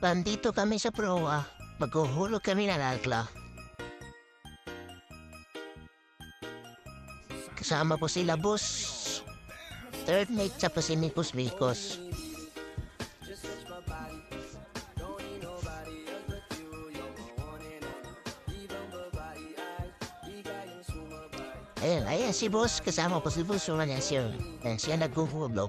Nandito kami sa proa. Maghuhulog kami ng alkla. Kasama po sila, boss. Third mate sa pa si. Ayan, ayan si boss. Kasama po si boss. Niya siya. Ayan siya naghuhulog.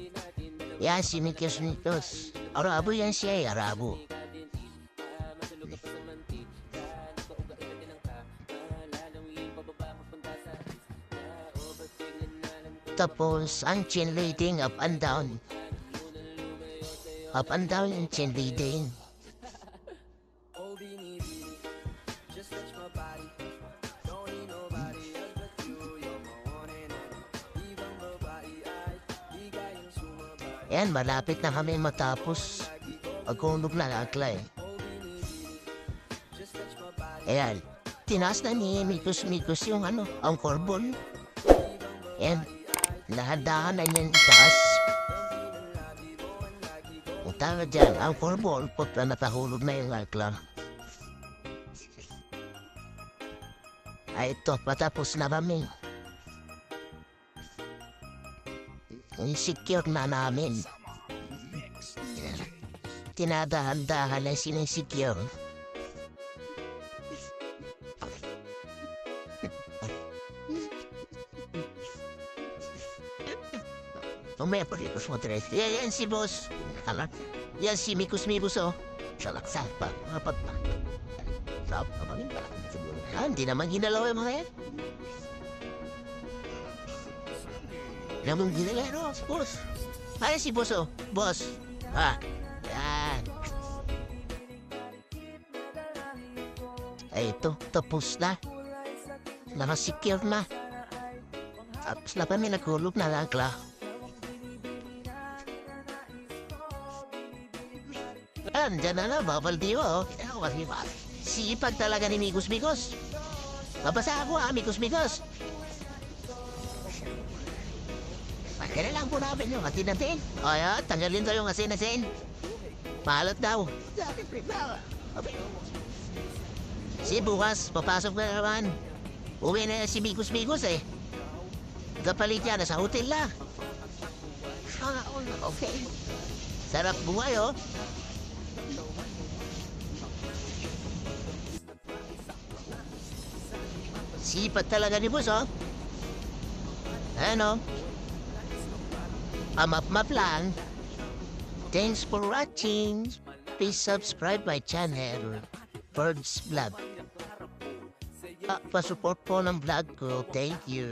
Yan si Mikos Mikos. Arabo yan siya eh, Arabo. Tapos, ang chin leading up and down. Up and down yung chin leading. Yan, malapit na kami matapos. Pagkunog na nakla eh. Ayan, tinaas na ni Mikos Mikos yung ano, ang korbon. Yan, Nahadahan na niyan itaas. Ang tanga dyan, ang korbol, puta natahulog na yung alkla. Ay ito, patapos na kami. Insecure na namin. Tinadahan-dahan na sinisecure. Umaya pa rito sa tres. Yan, yan si boss. Alam. Yan si Mikus Mibus, oh. Salaksa pa. Kapag pa. Sarap pa pa rin pala. Ah, hindi naman ginalaw yung mga yan. Hindi naman ginalaw, no, boss. Ay, si boss, oh. Boss. Ah, yan. Ay, ito. Tapos na. Nakasecure na. Tapos na kami nagkulog na langkla. Andyan na na, bawal di pa. Sipag talaga ni Mikos Mikos. Mabasa ako ah, Mikos Mikos. Lang po namin yung asin-asin. Yan, tanggalin daw yung asin-asin. Malot daw. Si bukas, papasok na naman. Uwi na si Mikos eh. Kapalit yan, sa hotel na. Ah, okay. Sarap buhay oh. Sipag talaga ni boss, oh. Ano? Pamap-map lang. Thanks for watching. Please subscribe my channel, Birds Vlog. Ah, pasupport po ng vlog ko. Thank you.